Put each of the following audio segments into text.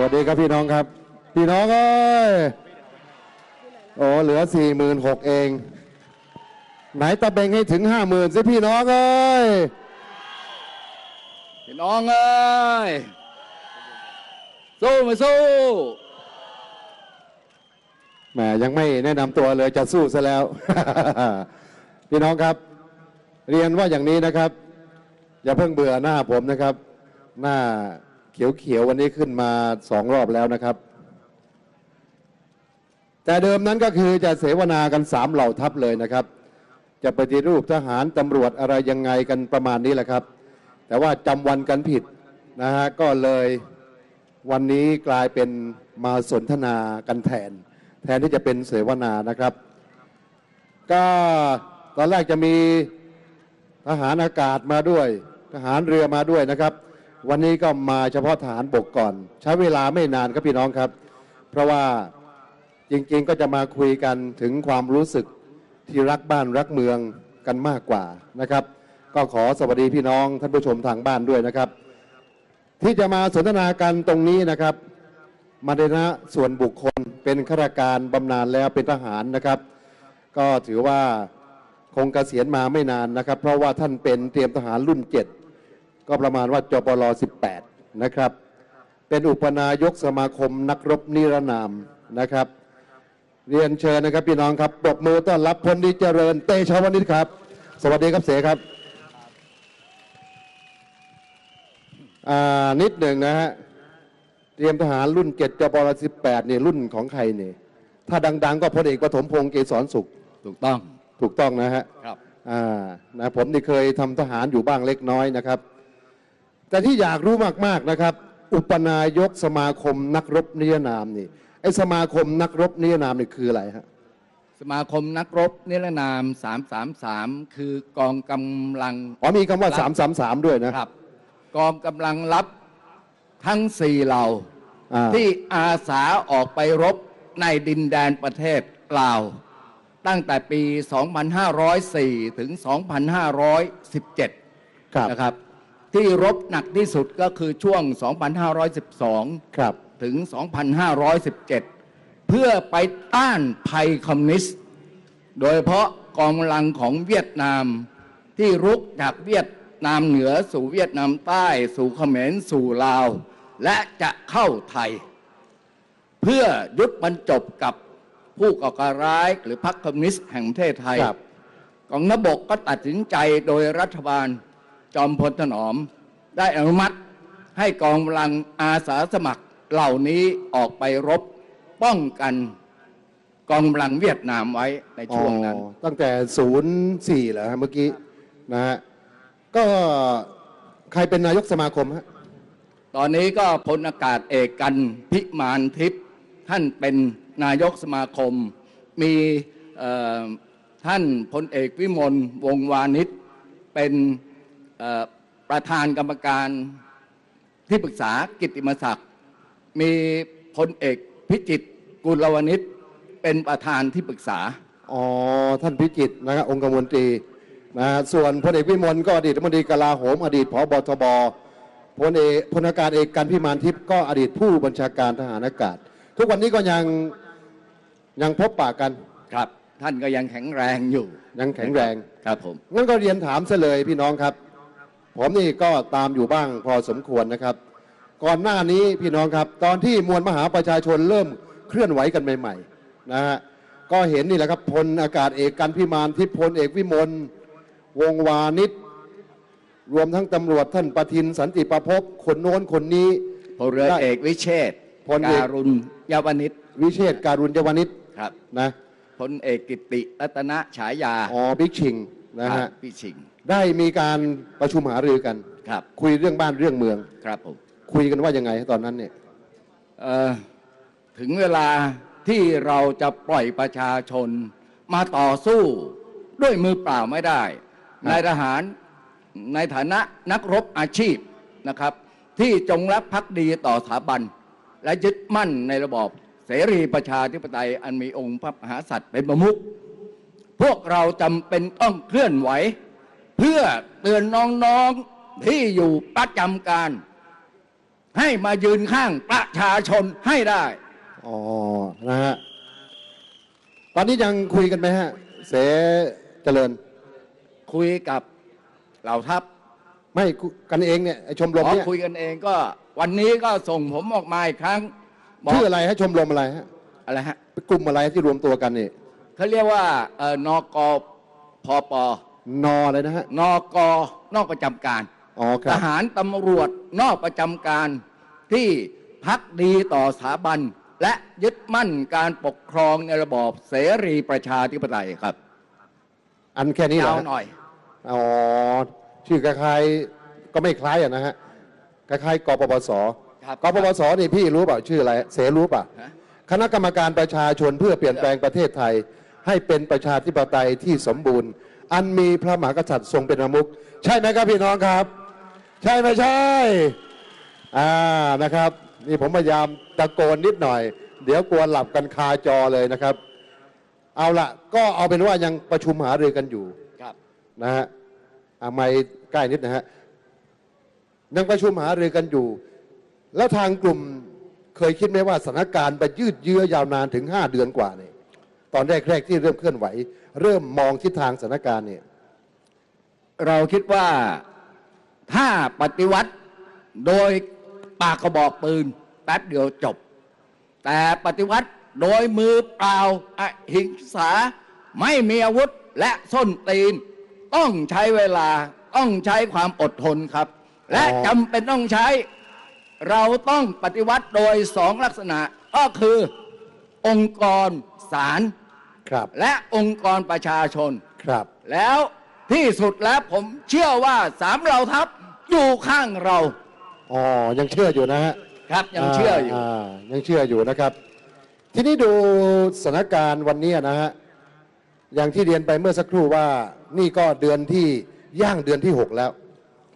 วัสดีครับพี่น้องครับ พี่น้องเอ้ยโอ้เหลือสี่หมื่นหกเอง ไหนตะเบงให้ถึงห้าหมื่นสิพี่น้องเอ้ยพี่น้องเอ้ยสู้มาสู้แหมยังไม่แนะนำตัวเลยจะสู้ซะแล้ว พี่น้องครับ เรียนว่าอย่างนี้นะครับ อย่าเพิ่งเบื่อหน้าผมนะครับ หน้า เขียวๆวันนี้ขึ้นมาสองรอบแล้วนะครับ แต่เดิมนั้นก็คือจะเสวนากันสามเหล่าทัพเลยนะครับ จะปฏิรูปทหารตำรวจอะไรยังไงกันประมาณนี้แหละครับ แต่ว่าจำวันกันผิดนะฮะก็เลยวันนี้กลายเป็นมาสนทนากันแทน แทนที่จะเป็นเสวนานะครับ ก็ตอนแรกจะมีทหารอากาศมาด้วย ทหารเรือมาด้วยนะครับ วันนี้ก็มาเฉพาะทหารบกก่อน ใช้เวลาไม่นานครับพี่น้องครับ เพราะว่าจริงๆก็จะมาคุยกันถึงความรู้สึกที่รักบ้านรักเมืองกันมากกว่านะครับ ก็ขอสวัสดีพี่น้องท่านผู้ชมทางบ้านด้วยนะครับ ที่จะมาสนทนากันตรงนี้นะครับมาในฐานะส่วนบุคคลเป็นข้าราชการบำนาญแล้วเป็นทหารนะครับ ก็ถือว่าคงเกษียณมาไม่นานนะครับ เพราะว่าท่านเป็นเตรียมทหารรุ่น7 ก็ประมาณว่าจปร18 นะครับ เป็นอุปนายกสมาคมนักรบนิรนามนะครับ เรียนเชิญนะครับพี่น้องครับปรบมือต้อนรับพลดีเจริญเตชะวณิชครับ สวัสดีครับเสครับอ่านิดหนึ่งนะฮะเตรียมทหารรุ่นเจ็ดจปร18เนี่ยรุ่นของใครเนี่ยถ้าดัง ๆ ก็พลเอกปฐมพงศ์เกษรสุขถูกต้องถูกต้องนะฮะครับอ่านะผมนี่เคยทำทหารอยู่บ้างเล็กน้อยนะครับ แต่ที่อยากรู้มากๆนะครับ อุปนายกสมาคมนักรบนิรนามนี่ไอสมาคมนักรบนิรนามนี่คืออะไรฮะสมาคมนักรบนิรนาม 333 คือกองกำลังอ๋อมีคำว่าครับ333 ด้วยนะครับ กองกำลังรับทั้งสี่เหล่าอ่า ที่อาสาออกไปรบในดินแดนประเทศลาว ตั้งแต่ปี 2504 ถึง 2517ครับนะครับ ที่รบหนักที่สุดก็คือช่วง 2512 ครับ ถึง 2517 เพื่อไปต้านภัยคอมมิวนิสต์ โดยเฉพาะกองกำลังของเวียดนามที่รุกจากเวียดนามเหนือสู่เวียดนามใต้ สู่เขมรสู่ลาว และจะเข้าไทย เพื่อยุดบรรจบกับผู้ก่อการร้าย หรือพรรคคอมมิวนิสต์แห่งประเทศไทยครับกองนบกก็ตัดสินใจโดยรัฐบาล จอมพลถนอม ได้อนุมัติให้กองกำลังอาสาสมัครเหล่านี้ออกไปรบป้องกันกองกำลังเวียดนามไว้ในช่วงนั้นอ๋อตั้งแต่ 04เหรอฮะเมื่อกี้นะฮะก็ใครเป็นนายกสมาคมฮะตอนนี้ก็พลอากาศเอกกันพิมานทิพย์ท่านเป็นนายกสมาคม มีเอ่อท่านพลเอกวิมลวงศ์วานิชเป็นเอ่อ ประธานกรรมการที่ปรึกษากิตติมศักดิ์มีพลเอกพิจิตรกุลวณิชเป็นประธานที่ปรึกษา อ๋อ ท่านพิจิตรนะครับองคมนตรีนะฮะส่วนพลเอกวิมลก็อดีตรัฐมนตรีกลาโหม อดีตผบทบพลเอกพลอากาศเอกกันพิมานทิพย์ก็อดีตผู้บัญชาการทหารอากาศ ทุกวันนี้ก็ยังยังพบปะกันครับ ท่านก็ยังแข็งแรงอยู่ ยังแข็งแรงครับผมงั้นก็เรียนถามซะเลยพี่น้องครับ ผมนี่ก็ตามอยู่บ้างพอสมควรนะครับ ก่อนหน้านี้พี่น้องครับ ตอนที่มวลมหาประชาชนเริ่มเคลื่อนไหวกันใหม่ๆนะฮะก็เห็นนี่แหละครับพลอากาศเอกกันพิมานทิพย์พลเอกวิมลวงศ์วานิชรวมทั้งตำรวจท่านประทินสันติประพบคนโน้นคนนี้พลเรือเอกวิเชษฐ์พลเอกการุณยาวนิชวิเชษฐ์การุญยวนิชครับนะพลเอกกิตติรัตนฉายาอ๋อบิ๊กชิง นะครัฮะบพี่ชิงได้มีการประชุมหารือกันครับคุยเรื่องบ้านเรื่องเมืองครับผมคุยกันว่ายังไงตอนนั้นเนี่ยเอ่อถึงเวลาที่เราจะปล่อยประชาชนมาต่อสู้ด้วยมือเปล่าไม่ได้ครับนายทหารในฐานะนักรบอาชีพนะครับ ที่จงรักภักดีต่อสถาบัน และยึดมั่นในระบอบเสรีประชาธิปไตยอันมีองค์พระมหากษัตริย์เป็นประมุข พวกเราจำเป็นต้องเคลื่อนไหว เพื่อเตือนน้องๆที่อยู่ประจำการ ให้มายืนข้างประชาชนให้ได้ อ๋อ นะฮะ ตอนนี้ยังคุยกันไหมฮะ เสเจริญ คุยกับเหล่าทัพไม่คุกันเองเนี่ยไอ้ชมรมขอเนี่ยคุยกันเองก็ วันนี้ก็ส่งผมออกมาอีกครั้งบอกชื่ออะไรฮะชมรมอะไรฮะอะไรฮะเป็นกลุ่มอะไรที่รวมตัวกันนี่ เขาเรียกว่าเอ่อนกพปนอเลยนะฮะ นกนอกประจำการ อ๋อคทรับ หารตำรวจนอกประจำการที่พักดีต่อสถาบัน และยึดมั่นการปกครองในระบอบเสรีประชาธิปไตยครับอันแค่นี้เหรยาอวฮะหน่อย อ๋อ ชื่อคล้ายๆก็ไม่คล้ายอะนะฮะ คล้ายๆกปปสครับกปปสนี่พี่รู้เปล่าชื่ออะไร เสรู้เปล่าฮะ คณะกรรมการประชาชนเพื่อเปลี่ยนแปลงประเทศไทย ให้เป็นประชาธิปไตยที่สมบูรณ์ อันมีพระมหากษัตริย์ทรงเป็นประมุขใช่ไหมครับพี่น้องครับ ใช่ไม่ใช่อ่านะครับนี่ผมพยายามตะโกนนิดหน่อย เดี๋ยวกลัวหลับกันคาจอเลยนะครับ เอาละก็เอาเป็นว่ายังประชุมหารือกันอยู่ครับนะฮะอาไม่ใกล้นิดนะฮะยังประชุมหารือกันอยู่ แล้วทางกลุ่มเคยคิดไหมว่าสถานการณ์ไปยืดเยื้อยาวนานถึง 5 เดือนกว่าเนี่ย ตอนแรกๆที่เริ่มเคลื่อนไหว เริ่มมองทิศทางสถานการณ์เนี่ยเราคิดว่าถ้าปฏิวัติโดยปากกระบอกปืนแป๊บเดียวจบ แต่ปฏิวัติโดยมือเปล่าอหิงสาไม่มีอาวุธและส้นตีน ต้องใช้เวลาต้องใช้ความอดทนครับ และจำเป็นต้องใช้ เราต้องปฏิวัติโดยสองลักษณะ ก็คือองค์กรศาล ครับ และองค์กรประชาชน ครับ แล้วที่สุดแล้วผมเชื่อว่าสามเหล่าทัพอยู่ข้างเรา อ๋อ ยังเชื่ออยู่นะฮะครับยังเชื่ออยู่ายังเชื่ออยู่นะครับ ทีนี้ดูสถานการณ์วันนี้นะฮะ อย่างที่เรียนไปเมื่อสักครู่ว่านี่ก็เดือนที่ย่างเดือนที่ 6 แล้ว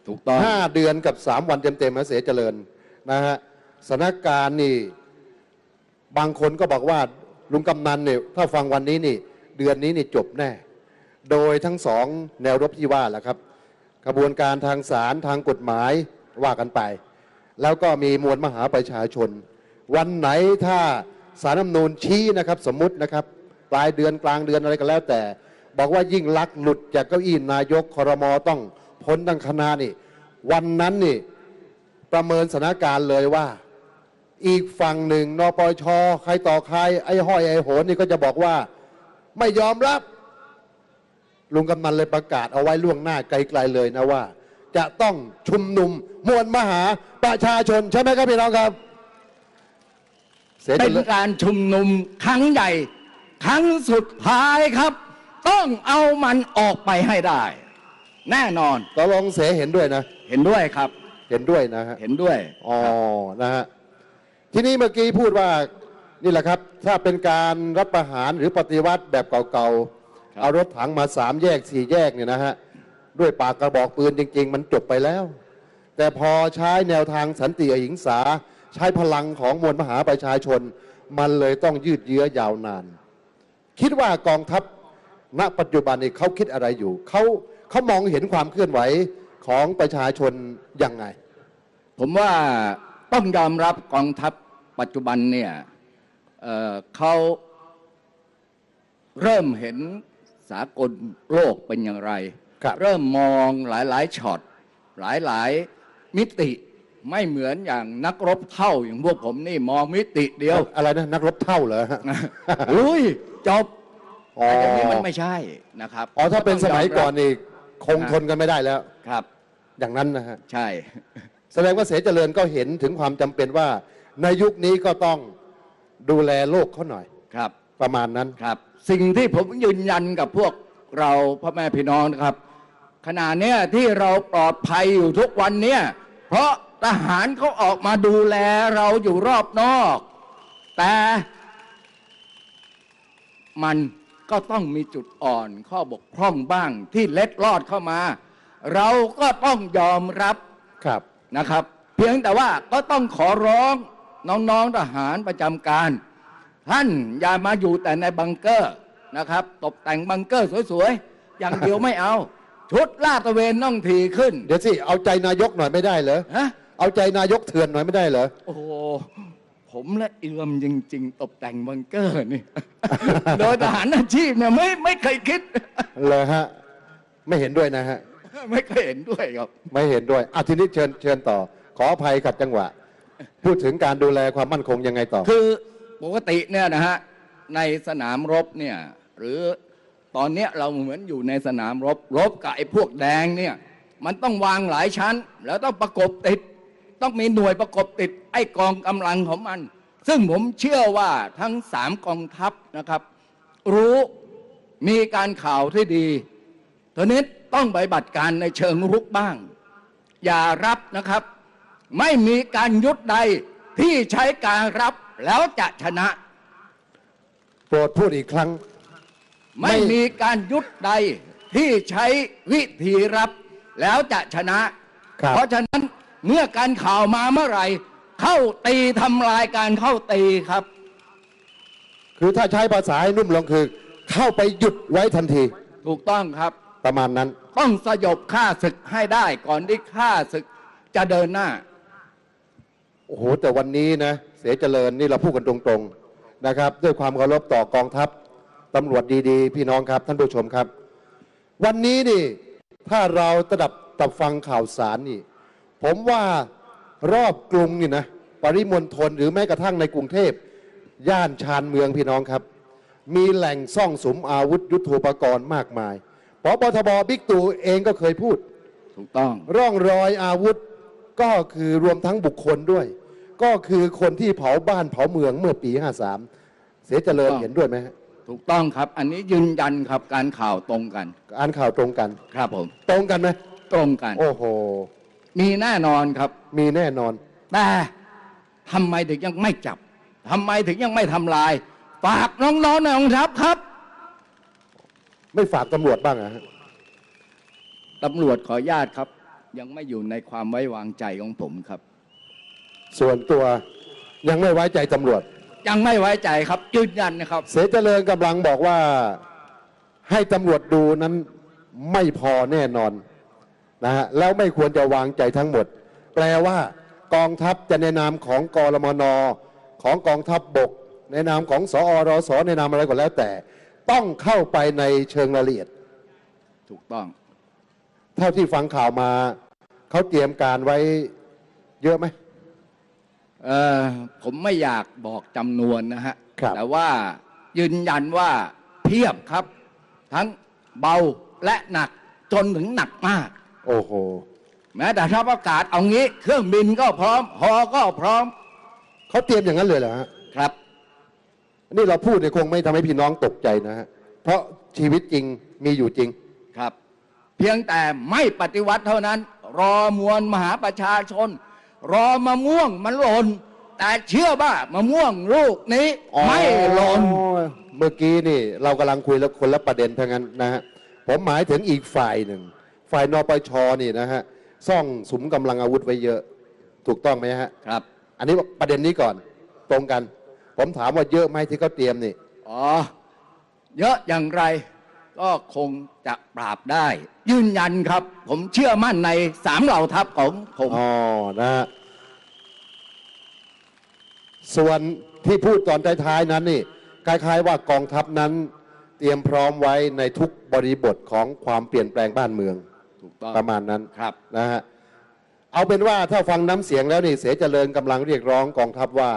ถูกต้องห้าเดือนกับสามวันเต็มๆนะเสียเจริญนะฮะสถานการณ์นี่บางคนก็บอกว่า ลุงกำนันเนี่ยถ้าฟังวันนี้นี่เดือนนี้นี่จบแน่ โดยทั้งสองแนวรบที่ว่าแหละครับกระบวนการทางศาลทางกฎหมายว่ากันไป แล้วก็มีมวลมหาประชาชน วันไหนถ้าสารรัฐธรรมนูญชี้นะครับสมมุตินะครับปลายเดือนกลางเดือนอะไรก็แล้วแต่ บอกว่ายิ่งลักหลุดจากเก้าอี้นายกครมต้องพ้นทั้งคณะนี่ วันนั้นนี่ประเมินสถานการณ์เลยว่า อีกฝั่งหนึ่งนปชใครต่อใคร ไอ้ห้อยไอ้โหนนี่ก็จะบอกว่า ไม่ยอมรับ ลุงกำนันเลยประกาศเอาไว้ล่วงหน้าไกลๆเลยนะว่า จะต้องชุมนุมมวลมหาประชาชนใช่ไหมครับพี่น้องครับเสียเป็จะนเลิกการชุมนุมครั้งใหญ่ ครั้งสุดท้ายครับ ต้องเอามันออกไปให้ได้ แน่นอนตกลงเสียเห็นด้วยนะ เห็นด้วยครับ เห็นด้วยนะฮะเห็นด้วยอ๋อครับนะฮะ ทีนี้เมื่อกี้พูดว่านี่แหละครับ ถ้าเป็นการรับประหารหรือปฏิวัติแบบเก่าๆ เอารถถังมาสามแยกสี่แยกเนี่ยนะฮะด้วยปากกระบอกปืนจริง ๆ มันจบไปแล้ว แต่พอใช้แนวทางสันติอหิงสา ใช้พลังของมวลมหาประชาชน มันเลยต้องยืดเยื้อยาวนาน คิดว่ากองทัพณปัจจุบันนี้เขาคิดอะไรอยู่เขาเขามองเห็นความเคลื่อนไหวของประชาชนยังไง ผมว่าต้องยอมรับกองทัพ ปัจจุบันเนี่ยเอ่อเขาเริ่มเห็นสากลโลกเป็นอย่างไรครับเริ่มมองหลายๆช็อตหลายๆมิติไม่เหมือนอย่างนักรบเท่าอย่างพวกผมนี่มองมิติเดียว อะไรนะนักรบเท่าเหรอฮะอุ้ยจบอ๋อแต่อย่างนี้มันไม่ใช่นะครับอ๋อถ้าเป็นสมัยก่อนนี่คงอ่าทนกันไม่ได้แล้วครับ อย่างนั้นนะฮะใช่ แสดงว่าเสเจริญก็เห็นถึงความจำเป็นว่า ในยุคนี้ก็ต้องดูแลโลกเขาหน่อยครับ ประมาณนั้นครับ สิ่งที่ผมยืนยันกับพวกเราพ่อแม่พี่น้องนะครับขณะเนี้ยที่เราปลอดภัยอยู่ทุกวันเนี้ยเพราะทหารเขาออกมาดูแลเราอยู่รอบนอก แต่มันก็ต้องมีจุดอ่อนข้อบกพร่องบ้างที่เล็ดลอดเข้ามา เราก็ต้องยอมรับครับนะครับ เพียงแต่ว่าก็ต้องขอร้อง น้องๆทหารประจำการ ท่านอย่ามาอยู่แต่ในบังเกอร์นะครับ ตกแต่งบังเกอร์สวยๆ อย่างเดียวไม่เอา ชุดลาดตระเวนต้องทีขึ้น เดี๋ยวสิ เอาใจนายกหน่อยไม่ได้เหรอฮะเอาเอาใจนายกเถื่อนหน่อยไม่ได้เหรอ โอ้โห ผมและเอือมจริง ๆ ตกแต่งบังเกอร์นี่ โดยทหารอาชีพเนี่ยไม่ไม่เคยคิด เลยฮะ ไม่เห็นด้วยนะฮะ ไม่เคยเห็นด้วยครับ ไม่เห็นด้วยอะทีนี้เชิญเชิญต่อ ขออภัยขัดจังหวะ พูดถึงการดูแลความมั่นคงยังไงต่อ คือปกติเนี่ยนะฮะในสนามรบเนี่ยหรือตอนเนี้ยเราเหมือนอยู่ในสนามรบรบกับไอ้พวกแดงเนี่ยมันต้องวางหลายชั้น แล้วต้องประกบติด ต้องมีหน่วยประกบติดไอ้กองกำลังของมัน ซึ่งผมเชื่อว่าทั้งสามกองทัพนะครับ รู้มีการข่าวที่ดีทีนี้ต้องปฏิบัติการในเชิงรุกบ้าง อย่ารับนะครับ ไม่มีการยุดใดที่ใช้การรับแล้วจะชนะ โปรดพูดอีกครั้ง ไม่ไม่มีการยุดใดที่ใช้วิธีรับแล้วจะชนะครับเพราะฉะนั้นเมื่อการข่าวมาเมื่อไหร่ เข้าตีทำลายการเข้าตีครับ คือถ้าใช้ภาษาให้นุ่มลงคือ เข้าไปหยุดไว้ทันที ถูกต้องครับ ประมาณนั้น ต้องสยบข้าศึกให้ได้ก่อนที่ข้าศึกจะเดินหน้า โอ้โหแต่วันนี้นะเสียเจริญนี่เราพูดกันตรงๆนะครับ ด้วยความเคารพต่อกองทัพตำรวจดีๆ พี่น้องครับ ท่านผู้ชมครับ วันนี้นี่ถ้าเราตระดับตับฟังข่าวสารนี่ ผมว่ารอบกรุงนี่นะปริมณฑลหรือแม้กระทั่งในกรุงเทพย่านชานเมืองพี่น้องครับ มีแหล่งซ่องสุมอาวุธยุทโธปกรณ์มากมายพบทบบิ๊กตู่เองก็เคยพูด ถูกต้อง ร่องรอยอาวุธ ก็คือรวมทั้งบุคคลด้วย ก็คือคนที่เผาบ้านเผาเมืองเมื่อปี 53 เสียเจริญต้องเห็นด้วยไหมฮะถูกต้องครับ อันนี้ยืนยันครับการข่าวตรงกัน อ่านข่าวตรงกัน ครับผม ตรงกันไหมตรงกัน โอ้โห มีแน่นอนครับ มีแน่นอน แต่ทำไมถึงยังไม่จับทำไมถึงยังไม่ทำลาย ฝากน้องๆในกองทัพครับไม่ฝากตำรวจบ้างอะฮะตำรวจขออนุญาตครับ ยังไม่อยู่ในความไว้วางใจของผมครับ ส่วนตัวยังไม่ไว้ใจตำรวจ ยังไม่ไว้ใจครับยืนยันนะครับ เสียเจริญกำลังบอกว่าให้ตำรวจดูนั้นไม่พอแน่นอนนะฮะแล้วไม่ควรจะวางใจทั้งหมด แปลว่ากองทัพจะในนามของกรมนของกองทัพบบก ในนามของสอรสในนามอะไรก็แล้วแต่ ต้องเข้าไปในเชิงรายละเอียด ถูกต้อง เท่าที่ฟังข่าวมา เขาเตรียมการไว้เยอะไหมเออผมไม่อยากบอกจำนวนนะฮะ ครับแต่ว่ายืนยันว่าเพียบครับ ทั้งเบาและหนักจนถึงหนักมาก โอ้โห แม้แต่ทัพอากาศเอางี้เครื่องบินก็พร้อมฮอก็พร้อมเขาเตรียมอย่างนั้นเลยเหรอฮะครับ นี่เราพูดเนี่ยคงไม่ทำให้พี่น้องตกใจนะฮะเพราะชีวิตจริงมีอยู่จริง ครับ เพียงแต่ไม่ปฏิวัติเท่านั้น รอมวลมหาประชาชน รอมะม่วงมันหล่นแต่เชื่อว่ามะม่วงลูกนี้ไม่หล่นอ๋อเมื่อกี้นี่ เรากำลังคุยแล้วคนละประเด็นทั้งนั้นนะฮะผมหมายถึงอีกฝ่ายหนึ่ง ฝ่ายนปชนี่นะฮะซ่องสุมกำลังอาวุธไว้เยอะ ถูกต้องไหมฮะครับ อันนี้ประเด็นนี้ก่อนตรงกัน ผมถามว่าเยอะไหมที่เขาเตรียมนี่อ๋อเยอะอย่างไร ก็คงจะปราบได้ ยืนยันครับ ผมเชื่อมั่นในสามเหล่าทัพของผมอ๋อนะฮะส่วนที่พูดตอนท้ายๆนั้นนี่คล้ายๆว่ากองทัพนั้น เตรียมพร้อมไว้ในทุกบริบทของความเปลี่ยนแปลงบ้านเมืองถูกต้องประมาณนั้นครับนะฮะเอาเป็นว่าถ้าฟังน้ำเสียงแล้วนี่เสเจริญกำลังเรียกร้องกองทัพว่า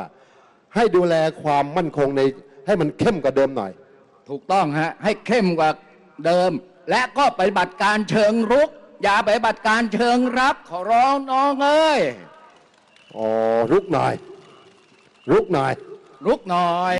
ให้ดูแลความมั่นคงในให้มันเข้มกว่าเดิมหน่อย ถูกต้องฮะให้เข้มกว่า เดิม และก็ปฏิบัติการเชิงรุก อย่าปฏิบัติการเชิงรับขอร้องน้องเอ้ยอ๋อรุกหน่อยรุกหน่อยรุกหน่อย